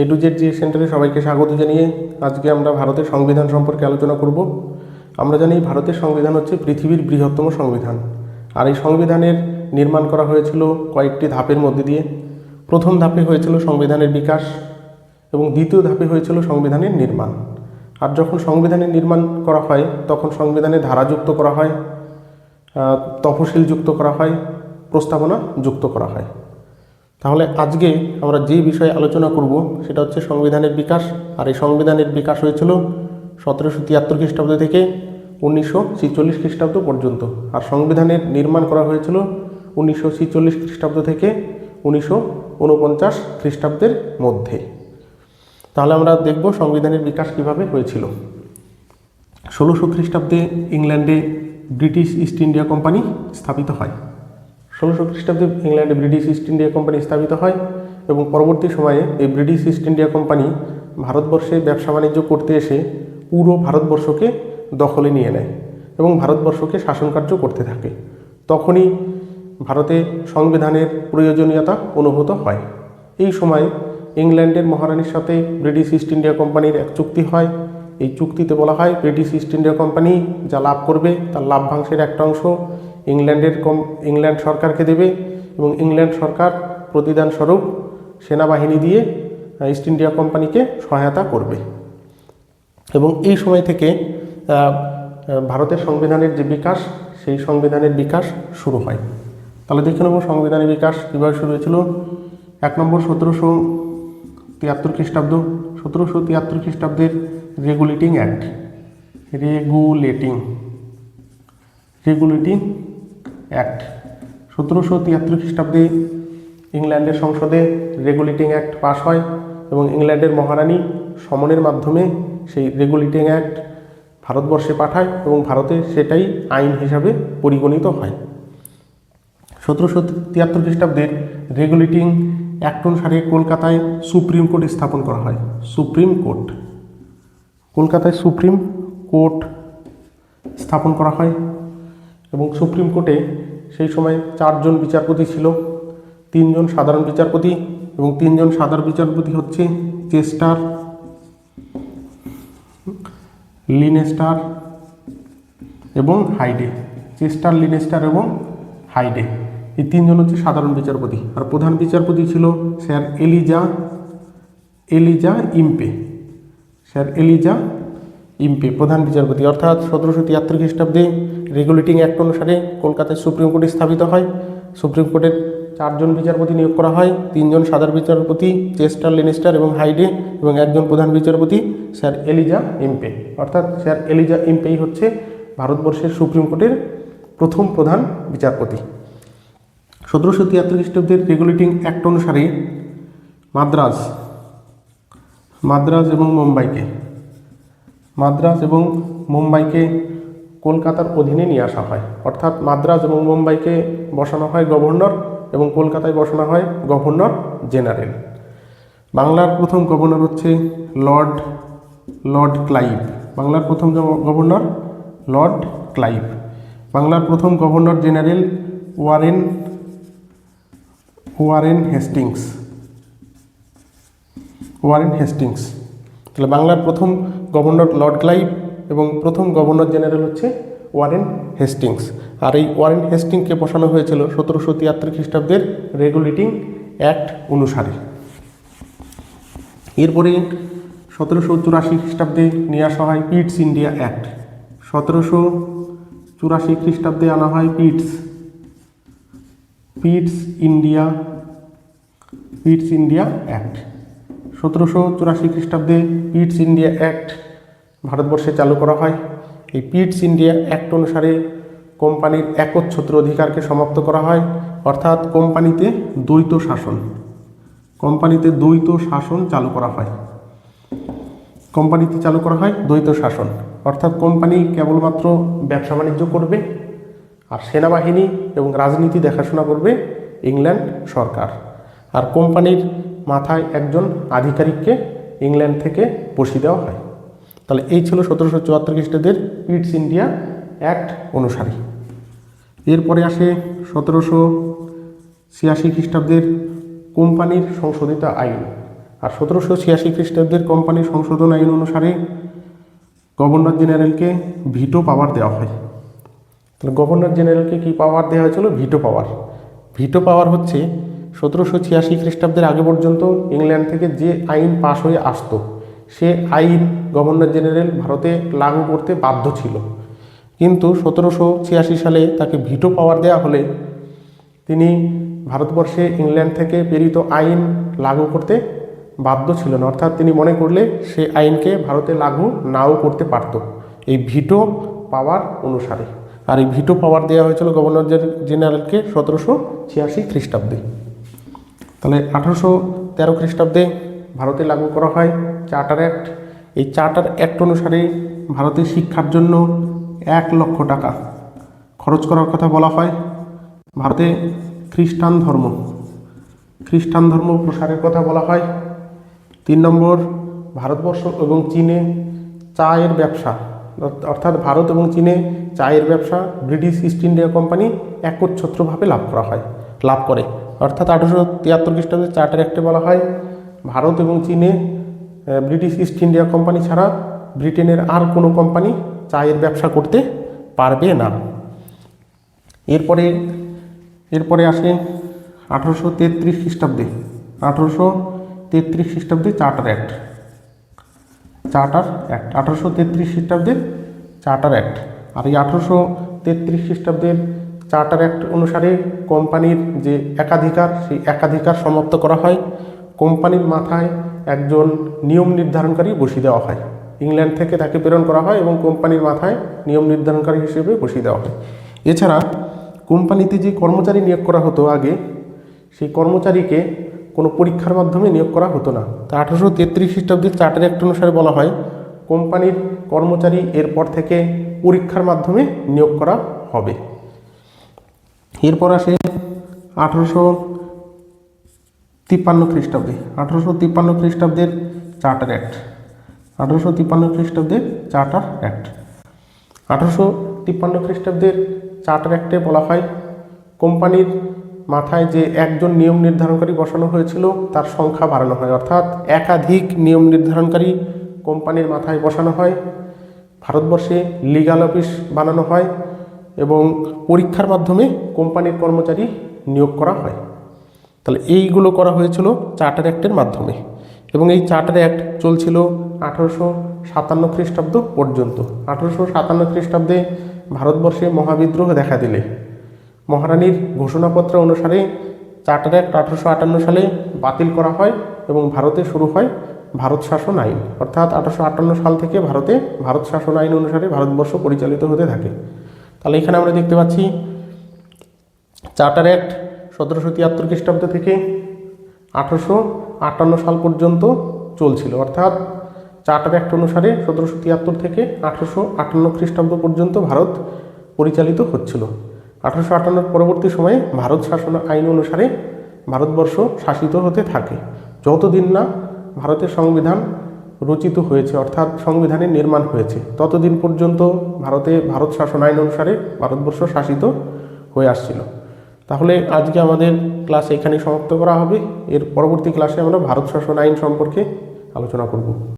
A to Z জি সেন্টারে সবাইকে স্বাগত জানিয়ে আজকে আমরা ভারতের সংবিধান সম্পর্কে আলোচনা করব। আমরা জানি ভারতের সংবিধান হচ্ছে পৃথিবীর বৃহত্তম সংবিধান। আর এই সংবিধানের নির্মাণ করা হয়েছিল কয়েকটি ধাপের মধ্যে দিয়ে। প্রথম ধাপে হয়েছিল সংবিধানের বিকাশ এবং দ্বিতীয় ধাপে হয়েছিল সংবিধানের নির্মাণ। আর যখন সংবিধানের নির্মাণ করা হয়, তখন সংবিধানে ধারা যুক্ত করা হয় তফসিল যুক্ত করা হয়, প্রস্তাবনা যুক্ত করা হয়। তাহলে আজকে আমরা যে বিষয়ে আলোচনা করব সেটা হচ্ছে সংবিধানের বিকাশ। আর এই সংবিধানের বিকাশ হয়েছিল সতেরোশো তিয়াত্তর খ্রিস্টাব্দ থেকে উনিশশো ছিচল্লিশ খ্রিস্টাব্দ পর্যন্ত। আর সংবিধানের নির্মাণ করা হয়েছিল উনিশশো ছিচল্লিশ খ্রিস্টাব্দ থেকে উনিশশো উনপঞ্চাশ খ্রিস্টাব্দের মধ্যে। তাহলে আমরা দেখব সংবিধানের বিকাশ কীভাবে হয়েছিল। ষোলোশো খ্রিস্টাব্দে ইংল্যান্ডে ব্রিটিশ ইস্ট ইন্ডিয়া কোম্পানি স্থাপিত হয়। ষোলোশো খ্রিস্টাব্দে ইংল্যান্ডে ব্রিটিশ ইস্ট ইন্ডিয়া কোম্পানি স্থাপিত হয় এবং পরবর্তী সময়ে এই ব্রিটিশ ইস্ট ইন্ডিয়া কোম্পানি ভারতবর্ষে ব্যবসা বাণিজ্য করতে এসে পুরো ভারতবর্ষকে দখলে নিয়ে নেয় এবং ভারতবর্ষকে শাসনকার্য করতে থাকে। তখনই ভারতে সংবিধানের প্রয়োজনীয়তা অনুভূত হয়। এই সময় ইংল্যান্ডের মহারানীর সাথে ব্রিটিশ ইস্ট ইন্ডিয়া কোম্পানির এক চুক্তি হয়। এই চুক্তিতে বলা হয় ব্রিটিশ ইস্ট ইন্ডিয়া কোম্পানি যা লাভ করবে তার লাভ্যাংশের একটা অংশ ইংল্যান্ডের কম, ইংল্যান্ড সরকারকে দেবে এবং ইংল্যান্ড সরকার প্রতিদান স্বরূপ সেনাবাহিনী দিয়ে ইস্ট ইন্ডিয়া কোম্পানিকে সহায়তা করবে। এবং এই সময় থেকে ভারতের সংবিধানের যে বিকাশ, সেই সংবিধানের বিকাশ শুরু হয়। তাহলে দেখে নেব সংবিধানের বিকাশ কীভাবে শুরু হয়েছিল। এক নম্বর, সতেরোশো তিয়াত্তর খ্রিস্টাব্দ। সতেরোশো তিয়াত্তর খ্রিস্টাব্দের regulating act regulating regulating act সতেরোশো তিয়াত্তর খ্রিস্টাব্দে ইংল্যান্ডের সংসদে রেগুলেটিং অ্যাক্ট পাশ হয় এবং ইংল্যান্ডের মহারানী সমনের মাধ্যমে সেই রেগুলেটিং অ্যাক্ট ভারতবর্ষে পাঠায় এবং ভারতে সেটাই আইন হিসাবে পরিগণিত হয়। সতেরোশো তিয়াত্তর খ্রিস্টাব্দের রেগুলেটিং অ্যাক্ট অনুসারে কলকাতায় সুপ্রিম কোর্ট স্থাপন করা হয়। Supreme court. কলকাতায় সুপ্রিম কোর্ট স্থাপন করা হয়। এবং সুপ্রিম কোর্টে সেই সময় চারজন বিচারপতি ছিল, তিনজন সাধারণ বিচারপতি এবং তিনজন সাধারণ বিচারপতি হচ্ছে চেস্টার, লিনেস্টার এবং হাইডে, চেস্টার, লিনেস্টার এবং হাইডে। এই তিনজন হচ্ছে সাধারণ বিচারপতি। আর প্রধান বিচারপতি ছিল sir Elijah Elijah Impey, sir Elijah Impey, প্রধান বিচারপতি। অর্থাৎ সতেরোশো তিয়াত্তর খ্রিস্টাব্দে রেগুলেটিং অ্যাক্ট অনুসারে কলকাতায় সুপ্রিম কোর্ট স্থাপিত হয়। সুপ্রিম কোর্টের চারজন বিচারপতি নিয়োগ করা হয়। তিনজন সাধারণ বিচারপতি, চেস্টার লেনিস্টার এবং হাইডে এবং একজন প্রধান বিচারপতি, স্যার এলিজা ইম্পে। অর্থাৎ স্যার এলিজা ইম্পেই হচ্ছে ভারতবর্ষের সুপ্রিম কোর্টের প্রথম প্রধান বিচারপতি। সতেরোশো তিয়াত্তর খ্রিস্টাব্দের রেগুলেটিং অ্যাক্ট অনুসারে মাদ্রাজ মাদ্রাজ এবং মুম্বাইকে, মাদ্রাজ এবং মুম্বাইকে কলকাতার অধীনে নিয়ে আসা হয়। অর্থাৎ মাদ্রাজ এবং মুম্বাইকে বসানো হয় গভর্নর এবং কলকাতায় বসানো হয় গভর্নর জেনারেল। বাংলার প্রথম গভর্নর হচ্ছে লর্ড লর্ড ক্লাইভ। বাংলার প্রথম গভর্নর লর্ড ক্লাইভ। বাংলার প্রথম governor general Warren Warren Hastings. Warren Hastings. তাহলে বাংলার প্রথম গভর্নর লর্ড ক্লাইভ এবং প্রথম গভর্নর জেনারেল হচ্ছে ওয়ারেন হেস্টিংস। আর এই ওয়ারেন হেস্টিংকে বসানো হয়েছিল সতেরোশো তিয়াত্তর খ্রিস্টাব্দের রেগুলেটিং অ্যাক্ট অনুসারে। এরপরে সতেরোশো চুরাশি খ্রিস্টাব্দে নিয়ে আসা হয় পিটস ইন্ডিয়া অ্যাক্ট। সতেরোশো চুরাশি খ্রিস্টাব্দে আনা হয় Pitt's. Pitt's India Pitt's India act. সতেরোশো চুরাশি খ্রিস্টাব্দে পিটস ইন্ডিয়া অ্যাক্ট ভারতবর্ষে চালু করা হয়। এই পিটস ইন্ডিয়া অ্যাক্ট অনুসারে কোম্পানির একচ্ছত্র অধিকারকে সমাপ্ত করা হয়, অর্থাৎ কোম্পানিতে দ্বৈত শাসন। কোম্পানিতে দ্বৈত শাসন চালু করা হয়। কোম্পানিতে চালু করা হয় দ্বৈত শাসন, অর্থাৎ কোম্পানি কেবলমাত্র ব্যবসা বাণিজ্য করবে আর সেনাবাহিনী এবং রাজনীতি দেখাশোনা করবে ইংল্যান্ড সরকার। আর কোম্পানির মাথায় একজন আধিকারিককে ইংল্যান্ড থেকে বসিয়ে দেওয়া হয়। তাহলে এই ছিল সতেরোশো চুয়াত্তর খ্রিস্টাব্দের পিটস ইন্ডিয়া অ্যাক্ট অনুসারে। এরপরে আসে সতেরোশো ছিয়াশি খ্রিস্টাব্দের কোম্পানির সংশোধিত আইন। আর সতেরোশো ছিয়াশি খ্রিস্টাব্দের কোম্পানির সংশোধন আইন অনুসারে গভর্নর জেনারেলকে ভিটো পাওয়ার দেওয়া হয়। তাহলে গভর্নর জেনারেলকে কি পাওয়ার দেওয়া হয়েছিল? ভিটো পাওয়ার। ভিটো পাওয়ার হচ্ছে সতেরোশো ছিয়াশি খ্রিস্টাব্দের আগে পর্যন্ত ইংল্যান্ড থেকে যে আইন পাশ হয়ে আসতো সে আইন গভর্নর জেনারেল ভারতে লাগু করতে বাধ্য ছিল। কিন্তু সতেরোশো ছিয়াশি সালে তাকে ভিটো পাওয়ার দেওয়া হলে তিনি ভারতবর্ষে ইংল্যান্ড থেকে প্রেরিত আইন লাগু করতে বাধ্য ছিল না অর্থাৎ তিনি মনে করলে সে আইনকে ভারতে লাগু নাও করতে পারত। এই ভিটো পাওয়ার অনুসারে। আর এই ভিটো পাওয়ার দেওয়া হয়েছিল গভর্নর জেন- জেনারেলকে সতেরোশো ছিয়াশি খ্রিস্টাব্দে। তাহলে আঠারোশো তেরো খ্রিস্টাব্দে ভারতে লাগু করা হয়, চার্টার অ্যাক্ট। এই চার্টার অ্যাক্ট অনুসারে ভারতে শিক্ষার জন্য এক লক্ষ টাকা খরচ করার কথা বলা হয়। ভারতে খ্রিস্টান ধর্ম। খ্রিস্টান ধর্ম প্রসারের কথা বলা হয়। তিন নম্বর, ভারতবর্ষ এবং চীনে চায়ের ব্যবসা। অর্থাৎ ভারত এবং চীনে চায়ের ব্যবসা ব্রিটিশ ইস্ট ইন্ডিয়া কোম্পানি একচ্ছত্রভাবে লাভ করা হয়, লাভ করে। অর্থাৎ আঠারোশো তিয়াত্তর খ্রিস্টাব্দে চার্টার অ্যাক্টে বলা হয় ভারত এবং চীনে ব্রিটিশ ইস্ট ইন্ডিয়া কোম্পানি ছাড়া ব্রিটেনের আর কোনো কোম্পানি চায়ের ব্যবসা করতে পারবে না। এরপরে এরপরে আসে আঠারোশো তেত্রিশ খ্রিস্টাব্দে। আঠারোশো তেত্রিশ খ্রিস্টাব্দে চার্টার অ্যাক্ট চার্টার অ্যাক্ট আঠারোশো তেত্রিশ খ্রিস্টাব্দে চার্টার অ্যাক্ট আর এই আঠারোশো তেত্রিশ খ্রিস্টাব্দের চার্টার অ্যাক্ট অনুসারে কোম্পানির যে একাধিকার, সেই একাধিকার সমাপ্ত করা হয়। কোম্পানির মাথায় একজন নিয়ম নির্ধারণকারী বসিয়ে দেওয়া হয়। ইংল্যান্ড থেকে তাকে প্রেরণ করা হয় এবং কোম্পানির মাথায় নিয়ম নির্ধারণকারী হিসেবে বসিয়ে দেওয়া হয়। এছাড়া কোম্পানিতে যে কর্মচারী নিয়োগ করা হতো আগে, সেই কর্মচারীকে কোনো পরীক্ষার মাধ্যমে নিয়োগ করা হতো না। তা আঠারোশো তেত্রিশ খ্রিস্টাব্দের চার্টার অ্যাক্ট অনুসারে বলা হয়, কোম্পানির কর্মচারী এরপর থেকে পরীক্ষার মাধ্যমে নিয়োগ করা হবে। এরপর আসে আঠারোশো তিপ্পান্ন খ্রিস্টাব্দে, আঠারোশো তিপ্পান্ন খ্রিস্টাব্দের চার্টার অ্যাক্ট, আঠারোশো তিপ্পান্ন খ্রিস্টাব্দের চার্টার অ্যাক্ট। আঠারোশো তিপ্পান্ন খ্রিস্টাব্দের চার্টার অ্যাক্টে বলা হয়, কোম্পানির মাথায় যে একজন নিয়ম নির্ধারণকারী বসানো হয়েছিল, তার সংখ্যা বাড়ানো হয়। অর্থাৎ একাধিক নিয়ম নির্ধারণকারী কোম্পানির মাথায় বসানো হয়, ভারতবর্ষে লিগাল অফিস বানানো হয় এবং পরীক্ষার মাধ্যমে কোম্পানির কর্মচারী নিয়োগ করা হয়। তাহলে এইগুলো করা হয়েছিল চার্টার অ্যাক্টের মাধ্যমে। এবং এই চার্টার অ্যাক্ট চলছিল আঠারোশো সাতান্ন খ্রিস্টাব্দ পর্যন্ত। আঠারোশো সাতান্ন খ্রিস্টাব্দে ভারতবর্ষে মহাবিদ্রোহ দেখা দিলে। মহারানীর ঘোষণাপত্র অনুসারে চার্টার অ্যাক্ট আঠারোশো আটান্ন সালে বাতিল করা হয় এবং ভারতে শুরু হয় ভারত শাসন আইন। অর্থাৎ আঠারোশো আটান্ন সাল থেকে ভারতে ভারত শাসন আইন অনুসারে ভারতবর্ষ পরিচালিত হতে থাকে। তাহলে এখানে আমরা দেখতে পাচ্ছি চার্টার অ্যাক্ট সতেরোশো তিয়াত্তর খ্রিস্টাব্দ থেকে আঠারোশো আটান্ন সাল পর্যন্ত চলছিল। অর্থাৎ চার্টার অ্যাক্ট অনুসারে সতেরোশো তিয়াত্তর থেকে আঠারোশো আটান্ন খ্রিস্টাব্দ পর্যন্ত ভারত পরিচালিত হচ্ছিল। আঠারোশো আটান্নর পরবর্তী সময়ে ভারত শাসন আইন অনুসারে ভারতবর্ষ শাসিত হতে থাকে। যতদিন না ভারতের সংবিধান রচিত হয়েছে, অর্থাৎ সংবিধানের নির্মাণ হয়েছে, ততদিন পর্যন্ত ভারতে ভারত শাসন আইন অনুসারে ভারতবর্ষ শাসিত হয়ে আসছিল। তাহলে আজকে আমাদের ক্লাস এখানে সমাপ্ত করা হবে। এর পরবর্তী ক্লাসে আমরা ভারত শাসন আইন সম্পর্কে আলোচনা করব।